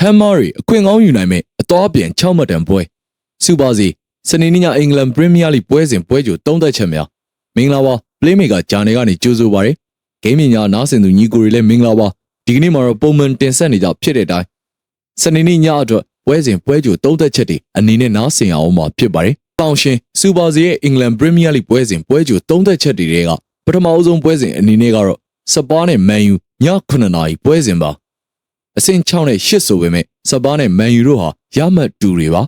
ဟမ်မာရီအခွင့်ကောင်းယူနိုင်မဲ့အသွားပြန်6မှတ်တန်ပွဲစူပါစီစနေနေ့ညအင်္ဂလန်ပရီးမီးယားလိပွဲစဉ်ပွဲကြိုသုံးသက်ချက်များမင်္ဂလာပါပလေးမေကဂျာနယ်ကနေကြိုးဆိုပါရယ်ဂိမ်းမြညာနားဆင်သူညီကိုတွေလည်းမင်္ဂလာပါဒီကနေ့မှာတော့ပုံမှန်တင်ဆက်နေကြဖြစ်တဲ့အတိုင်းစနေနေ့ညအတွက်ပွဲစဉ်ပွဲကြိုသုံးသက်ချက်တွေအနေနဲ့နားဆင်အောင်မှာဖြစ်ပါတယ်တောင်ရှင်စူပါစီရဲ့အင်္ဂလန်ပရီးမီးယားလိပွဲစဉ်ပွဲကြိုသုံးသက်ချက်တွေကပထမအဆုံးပွဲစဉ်အနေနဲ့ကတော့စပါးနဲ့မန်ယူည9နာရီပွဲစဉ်ပါ အဆင့်6နဲ့8ဆိုပေမဲ့စပါးနဲ့မန်ယူတို့ဟာရမှတ်တူတွေပါ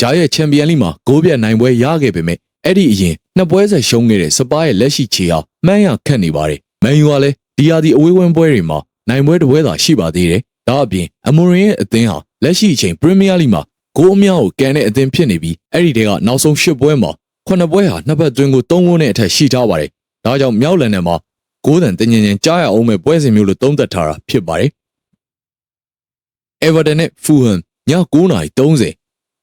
ဂျာရဲ့ချန်ပီယံလိမှာဂိုးပြတ်နိုင်ပွဲရခဲ့ပေမဲ့အဲ့ဒီအရင်နှစ်ပွဲဆက်ရှုံးခဲ့တဲ့စပါးရဲ့လက်ရှိခြေဟာမှန်းရခတ်နေပါတယ်မန်ယူကလည်းဒီယာဒီအဝေးဝန်းပွဲတွေမှာနိုင်ပွဲတစ်ပွဲသာရှိပါသေးတယ်ဒါအပြင်အမိုရင်ရဲ့အသင်းဟာလက်ရှိအချိန်ပရီးမီးယားလိမှာဂိုးအများကိုကန်တဲ့အသင်းဖြစ်နေပြီးအဲ့ဒီတဲကနောက်ဆုံး၈ပွဲမှာခုနှစ်ပွဲဟာနှစ်ဘက်သွင်းကို၃ဝန်းနဲ့အထက်ရှိထားပါတယ်ဒါကြောင့်မြောက်လန်နယ်မှာဂိုးတန်တင်ញင်ញင်ကြားရအောင်မဲ့ပွဲစဉ်မျိုးလို့သုံးသပ်ထားတာဖြစ်ပါတယ်။ Everton နဲ့ Fulham ည9:30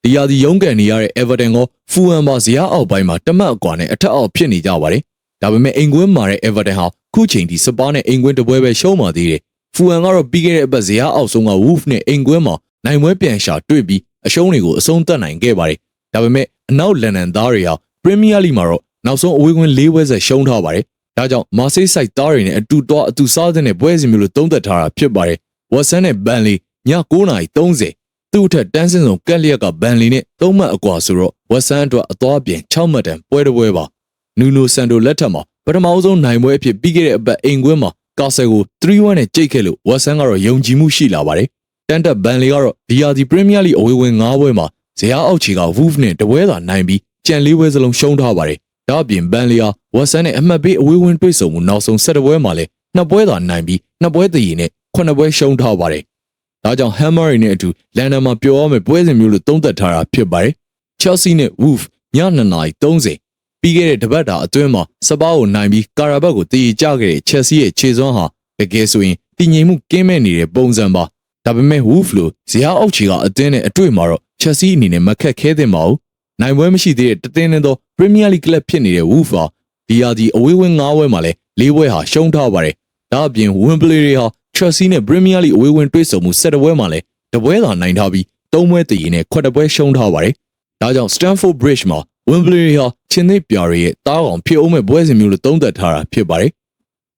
ဒီယာဒီရုံးကန်နေရတဲ့ Everton ကို Fulham ပါဇယားအောက်ပိုင်းမှာတမတ်အကွာနဲ့အထက်အောက်ဖြစ်နေကြပါတယ်။ဒါပေမဲ့အိမ်ကွင်းမှာတဲ့ Everton ဟာခုချိန်ဒီစပါးနဲ့အိမ်ကွင်းတပွဲပဲရှုံးပါသေးတယ်။ Fulham ကတော့ပြီးခဲ့တဲ့အပတ်ဇယားအောက်ဆုံးက Wolf နဲ့အိမ်ကွင်းမှာနိုင်ပွဲပြန်ရှာတွေ့ပြီးအရှုံးတွေကိုအဆုံးသတ်နိုင်ခဲ့ပါတယ်။ဒါပေမဲ့အနောက်လန်ဒန်သားတွေဟာ Premier League မှာတော့နောက်ဆုံးအဝေးကွင်း၄ပွဲဆက်ရှုံးထားပါတယ်။ဒါကြောင့်မာဆေးဆိုင်သားတွေနဲ့အတူတော့အတူစားတဲ့ပွဲစဉ်မျိုးလို့သုံးသပ်ထားတာဖြစ်ပါတယ်။ဝက်ဆန်နဲ့ဘန်လီ ည9:30သူ့အထက်တန်းစင်ဆောင်ကက်လျက်ကဘန်လီနဲ့သုံးမှတ်အကွာဆိုတော့ဝက်ဆန်အတွက်အသွားပြင်6မှတ်တန်ပွဲတစ်ပွဲပါ။နူနိုဆန်တိုလက်ထက်မှာပထမဆုံးနိုင်ပွဲအဖြစ်ပြီးခဲ့တဲ့အပတ်အိမ်ကွင်းမှာကာဆယ်ကို3-1နဲ့ကြိတ်ခဲ့လို့ဝက်ဆန်ကတော့ယုံကြည်မှုရှိလာပါတယ်။တန်တက်ဘန်လီကတော့ဒီယာဒီပရီးမီးယားလိအဝေးဝင်9ပွဲမှာဇယားအောက်ခြေက Wolf နဲ့တပွဲသာနိုင်ပြီးကြံ၄ပွဲစလုံးရှုံးထားပါတယ်။ဒါ့အပြင်ဘန်လီယာဝက်ဆန်နဲ့အမှတ်ပေးအဝေးဝင်တွေ့ဆုံမှုနောက်ဆုံး၁၁ပွဲမှာလည်းနှစ်ပွဲသာနိုင်ပြီးနှစ်ပွဲတည်ရင်နဲ့ခုနှစ်ပွဲရှုံးထားပါတယ်။ ဒါကြောင့် Hammer နဲ့အတူလန်ဒန်မှာပျော်ရမယ့်ပွဲစဉ်မျိုးလို့သုံးသပ်ထားတာဖြစ်ပါတယ်။ Chelsea နဲ့ Wolf ည2:30ပြီးခဲ့တဲ့တပတ်တာအတွင်းမှာစပါးကိုနိုင်ပြီးကာရာဘတ်ကိုတည်ကြခဲ့တဲ့ Chelsea ရဲ့ခြေစွမ်းဟာတကယ်ဆိုရင်တည်ငြိမ်မှုကင်းမဲ့နေတဲ့ပုံစံပါဒါပေမဲ့ Wolf လို့ဇယားအောက်ခြေကအတင်းနဲ့အတွေ့မှာတော့ Chelsea အနေနဲ့မခက်ခဲသင့်ပါဘူးနိုင်ပွဲမရှိသေးတဲ့တသင်းနဲ့သော Premier League Club ဖြစ်နေတဲ့ Wolf ဟာဒီယာဒီအဝေးဝင်း၅ပွဲမှာလည်း၄ပွဲဟာရှုံးထားပါတယ်ဒါအပြင် Wembley တွေဟာ Chelsea နဲ့ Premier League အဝေးဝင်းတွေ့ဆုံမှု၁၁ပွဲမှာလည်းတပွဲသာနိုင်ထားပြီး၃ပွဲတည်ရင်နဲ့ခွက်ပွဲရှုံးထားပါတယ်ဒါကြောင့် Stamford Bridge မှာ Wembley ဟာချင်းသိပ်ပြာတွေရဲ့တားအောင်ဖြစ်အောင်မဲ့ပွဲစဉ်မျိုးလို့သုံးသပ်ထားတာဖြစ်ပါတယ်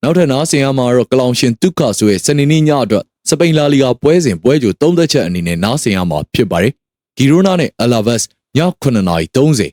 နောက်ထပ်နားဆင်ရမှာတော့ကလောင်ရှင်တုခဆိုရဲ့စနေနေ့ညအတွက်စပိန်လာလီဂါပွဲစဉ်ပွဲကြိုသုံးသက်ချက်အနေနဲ့နားဆင်ရမှာဖြစ်ပါတယ်။ဂီရိုနာနဲ့အလာဗက်စ်ည9:30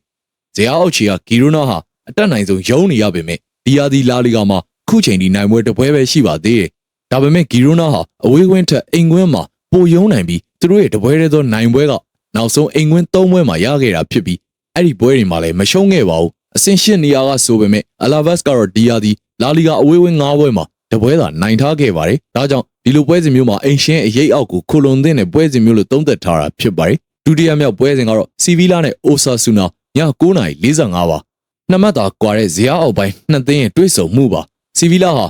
ဇယားအောက်ချီကဂီရိုနာဟာအတက်နိုင်ဆုံးရုံးနေရပေမဲ့ဒီယာဒီလာလီဂါမှာခုချိန်ဒီနိုင်ပွဲတစ်ပွဲပဲရှိပါသေးတယ်။ ဒါပေမဲ့ဂီရိုနာဟာအဝေးကွင်းထက်အိမ်ကွင်းမှာပိုယုံနိုင်ပြီးသူတို့ရဲ့တပွဲတည်းသောနိုင်ပွဲကနောက်ဆုံးအိမ်ကွင်း၃ပွဲမှာရခဲ့တာဖြစ်ပြီးအဲ့ဒီပွဲတွေမှာလည်းမရှုံးခဲ့ပါဘူး။အဆင့်ရှစ်နေရာကဆိုပေမဲ့အလာဗက်စ်ကတော့ဒီယာဒီလာလီဂါအဝေးကွင်း၅ပွဲမှာတပွဲသာနိုင်ထားခဲ့ပါတယ်။ဒါကြောင့်ဒီလိုပွဲစဉ်မျိုးမှာအိမ်ရှင်အရေးအောက်ကိုခိုလွန်သင့်တဲ့ပွဲစဉ်မျိုးလို့သုံးသပ်ထားတာဖြစ်ပါတယ်။ဒုတိယမြောက်ပွဲစဉ်ကတော့စီဗီလာနဲ့အိုဆာဆူနာည9:45ပါ။နှစ်မှတ်သာကွာတဲ့ဇယားအောက်ပိုင်းနှစ်သင်းရဲ့တွေ့ဆုံမှုပါ။စီဗီလာဟာ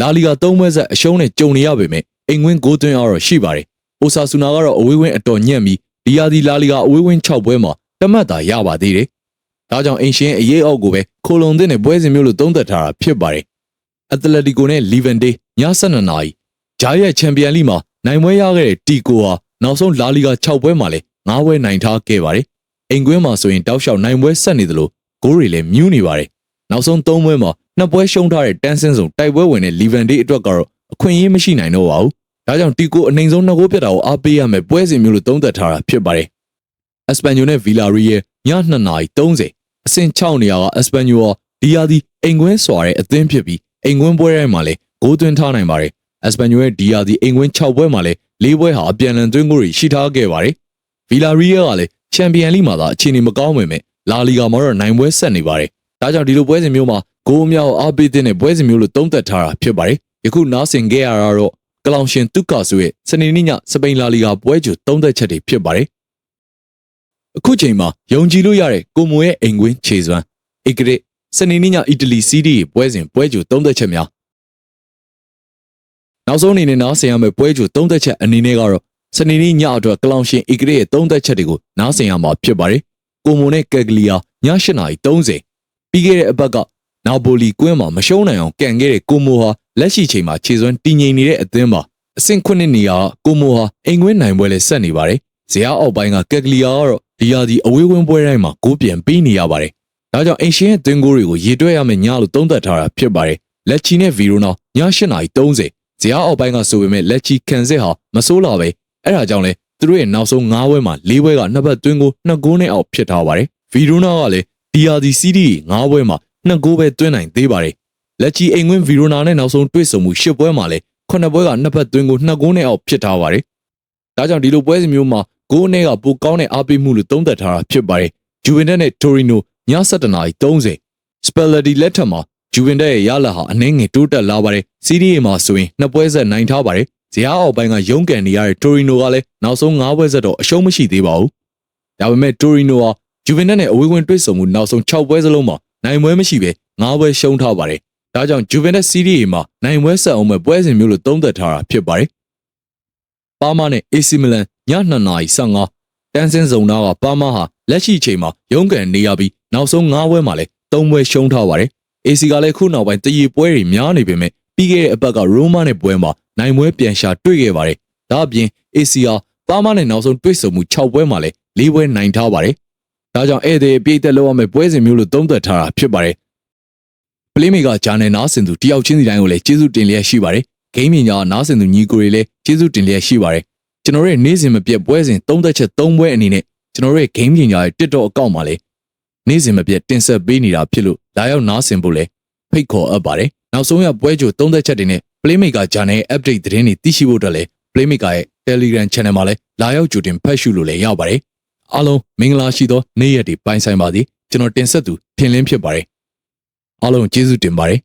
လာလီဂါ၃ပွဲဆက်အရှုံးနဲ့ကြုံနေရပေမဲ့အိမ်ဝင်းဂိုးသွင်းအောင်ရှိပါတယ်။အိုဆာဆူနာကတော့အဝေးဝင်းအတော်ညံ့ပြီးဒီယာဒီလာလီဂါအဝေးဝင်း6ပွဲမှာတမတ်သာရပါသေးတယ်။ဒါကြောင့်အိမ်ရှင်အရေးအောက်ကိုပဲခိုလွန်သင့်တဲ့ပွဲစဉ်မျိုးလို့သုံးသပ်ထားတာဖြစ်ပါတယ်။အက်တလက်တီကိုနဲ့လီဗန်ဒေးည7:00နာရီဂျာရဲ့ချန်ပီယံလိမှာနိုင်ပွဲရခဲ့တဲ့တီကိုဟာနောက်ဆုံးလာလီဂါ6ပွဲမှာလည်း9ပွဲနိုင်ထားခဲ့ပါတယ်။အိမ်ကွင်းမှာဆိုရင်တောက်လျှောက်နိုင်ပွဲဆက်နေသလိုဂိုးတွေလည်းမြူးနေပါတယ်။နောက်ဆုံး3ပွဲမှာ နှစ်ပွဲရှုံးထားတဲ့တန်းစင်းစုံတိုက်ပွဲဝင်တဲ့လီဗန်ဒေးအတွက်ကတော့အခွင့်အရေးမရှိနိုင်တော့ပါဘူး။ဒါကြောင့်တီကိုအနိုင်ဆုံးနှစ်ဂိုးပြတ်တာကိုအားပေးရမယ်ပွဲစဉ်မျိုးလို့သုံးသပ်ထားတာဖြစ်ပါတယ်။အက်စပန်ညိုနဲ့ဗီလာရီရဲ့ည2:30အဆင့်6နေရာကအက်စပန်ညိုဟာဒီယာဒီအိမ်ကွင်းစွာတဲ့အသင်းဖြစ်ပြီးအိမ်ကွင်းပွဲတိုင်းမှာလည်းဂိုးသွင်းထားနိုင်ပါတယ်။အက်စပန်ညိုရဲ့ဒီယာဒီအိမ်ကွင်း6ပွဲမှာလည်း၄ပွဲဟာအပြန်အလှန်သွင်းဂိုးတွေရှိထားခဲ့ပါတယ်။ဗီလာရီယာကလည်းချန်ပီယံလိမှာသာအခြေအနေမကောင်းပေမဲ့လာလီဂါမှာတော့နိုင်ပွဲဆက်နေပါတယ်။ဒါကြောင့်ဒီလိုပွဲစဉ်မျိုးမှာ ဂိုးအများကိုအားပေးတဲ့ပွဲစဉ်မျိုးလို့သုံးသပ်ထားတာဖြစ်ပါတယ်။ယခုနားဆင်ခဲ့ရတာတော့ကလောင်ရှင်တုကာဆိုရဲ့စနေနေ့ညစပိန်လာလီဂါပွဲကြိုသုံးသက်ချက်တွေဖြစ်ပါတယ်။အခုချိန်မှာယုံကြည်လို့ရတဲ့ကိုမိုရဲ့အိမ်ကွင်းခြေစွမ်းဧကရစ်စနေနေ့ညအီတလီစီးဒီပွဲစဉ်ပွဲကြိုသုံးသက်ချက်များနောက်ဆုံးအနေနဲ့နားဆင်ရမယ့်ပွဲကြိုသုံးသက်ချက်အနေနဲ့ကတော့စနေနေ့ညအတွက်ကလောင်ရှင်ဧကရစ်ရဲ့သုံးသက်ချက်တွေကိုနားဆင်ရမှာဖြစ်ပါတယ်။ကိုမိုနဲ့ကက်ကလီယာည8:30ပြီးခဲ့တဲ့အပတ်က နာပိုလီကွင်းမှာမရှုံးနိုင်အောင်ကန်ခဲ့တဲ့ကိုမိုဟာလက်ရှိချိန်မှာခြေစွမ်းတည်ငြိမ်နေတဲ့အသင်းပါအဆင့်ခုနှစ်နေရာကကိုမိုဟာအိမ်ကွင်းနိုင်ပွဲလဲဆက်နေပါတယ်ဇရာအောက်ပိုင်းကကက်ကလီယာကတော့ဒီယာဒီအဝေးဝင်းပွဲတိုင်းမှာဂိုးပြန်ပေးနေရပါတယ်ဒါကြောင့်အိမ်ရှင်ရဲ့သွင်းဂိုးတွေကိုရေတွက်ရမယ့်ညလို့သုံးသပ်ထားတာဖြစ်ပါတယ်လက်ချီနဲ့ဗီရိုနာည8:30ဇရာအောက်ပိုင်းကဆိုပေမဲ့လက်ချီကန်စစ်ဟာမဆိုးလာပဲအဲ့ဒါကြောင့်လဲသူတို့ရဲ့နောက်ဆုံး9ပွဲမှာ4ပွဲကနှစ်ဘက်သွင်းဂိုး2ဂိုးနဲ့အောက်ဖြစ်ထားပါတယ်ဗီရိုနာကလည်း DRD CD 9ပွဲမှာ 2ဂိုးပဲသွင်းနိုင်သေးပါတယ်လက်ချီအိမ်ကွင်းဗီရိုနာနဲ့နောက်ဆုံးတွေ့ဆုံမှု10ပွဲမှာလည်း9ပွဲကနှစ်ဘက်သွင်းဂိုး2ဂိုးနဲ့အောက်ဖြစ်ထားပါတယ်ဒါကြောင့်ဒီလိုပွဲစဉ်မျိုးမှာဂိုးနဲ့ကပိုကောင်းတဲ့အားပေးမှုလို့သုံးသပ်ထားတာဖြစ်ပါတယ်ဂျူဗင်တက်နဲ့တိုရီနိုည7:30စပယ်လက်ဒီလက်ထက်မှာဂျူဗင်တက်ရဲ့ရလဟာအနှင်းငယ်တိုးတက်လာပါတယ်စီးဒီအေမှာဆိုရင်နှစ်ပွဲဆက်နိုင်ထားပါတယ်ဇယားအောက်ပိုင်းကရုန်းကန်နေရတဲ့တိုရီနိုကလည်းနောက်ဆုံး9ပွဲဆက်တော့အရှုံးမရှိသေးပါဘူးဒါပေမဲ့တိုရီနိုဟာဂျူဗင်တက်နဲ့အဝေးဝင်တွေ့ဆုံမှုနောက်ဆုံး6ပွဲစလုံးမှာ နိုင်ပွဲမရှိဘဲ9ပွဲရှုံးထားပါတယ်ဒါကြောင့်ဂျူဗင်တက်စီးဒီအေမှာနိုင်ပွဲဆက်အောင်မဲ့ပွဲစဉ်မျိုးလို့သုံးသပ်ထားတာဖြစ်ပါတယ်ပါမာနဲ့ AC Milan ည2:15တန်းစင်းဇုံသားကပါမာဟာလက်ရှိအချိန်မှာရုန်းကန်နေရပြီးနောက်ဆုံး9ပွဲမှာလည်း3ပွဲရှုံးထားပါတယ်။ AC ကလည်းခုနောက်ပိုင်းတရီပွဲတွေများနေပေမဲ့ပြီးခဲ့တဲ့အပတ်ကရိုမာနဲ့ပွဲမှာနိုင်ပွဲပြန်ရှာတွေ့ခဲ့ပါတယ်။ဒါအပြင် AC ဟာပါမာနဲ့နောက်ဆုံးတွေ့ဆုံမှု6ပွဲမှာလည်း၄ပွဲနိုင်ထားပါတယ်။ ဒါကြောင့်ဧည့်သည်အပြည့်အသက်လောက်ရမယ့်ပွဲစဉ်မျိုးလို့သုံးသပ်ထားတာဖြစ်ပါတယ်။ပလေးမေကဂျာနယ်နားဆင်သူတယောက်ချင်းစီတိုင်းကိုလည်းကျေးဇူးတင်လျက်ရှိပါတယ်။ဂိမ်းမြင်ညာနားဆင်သူညီကိုတွေလည်းကျေးဇူးတင်လျက်ရှိပါတယ်။ကျွန်တော်တို့ရဲ့နေ့စဉ်မပြတ်ပွဲစဉ်သုံးသက်ချက်၃ပွဲအနေနဲ့ကျွန်တော်တို့ရဲ့ game ပညာရဲ့ TikTok အကောင့်မှာလည်းနေ့စဉ်မပြတ်တင်ဆက်ပေးနေတာဖြစ်လို့လာရောက်နားဆင်ဖို့လည်းဖိတ်ခေါ်အပ်ပါတယ်။နောက်ဆုံးရပွဲကြိုသုံးသက်ချက်တွေနဲ့ Playmaker Channel ရဲ့ update သတင်းတွေသိရှိဖို့အတွက်လည်း Playmaker ရဲ့ Telegram Channel မှာလည်းလာရောက်ကြိုတင်ဖတ်ရှုလို့လည်းရပါတယ်။ အားလုံးမင်္ဂလာရှိသောနေ့ရက်တွေပိုင်ဆိုင်ပါသည်ကျွန်တော်တင်ဆက်သူထင်လင်းဖြစ်ပါတယ်။အားလုံးကျေးဇူးတင်ပါတယ်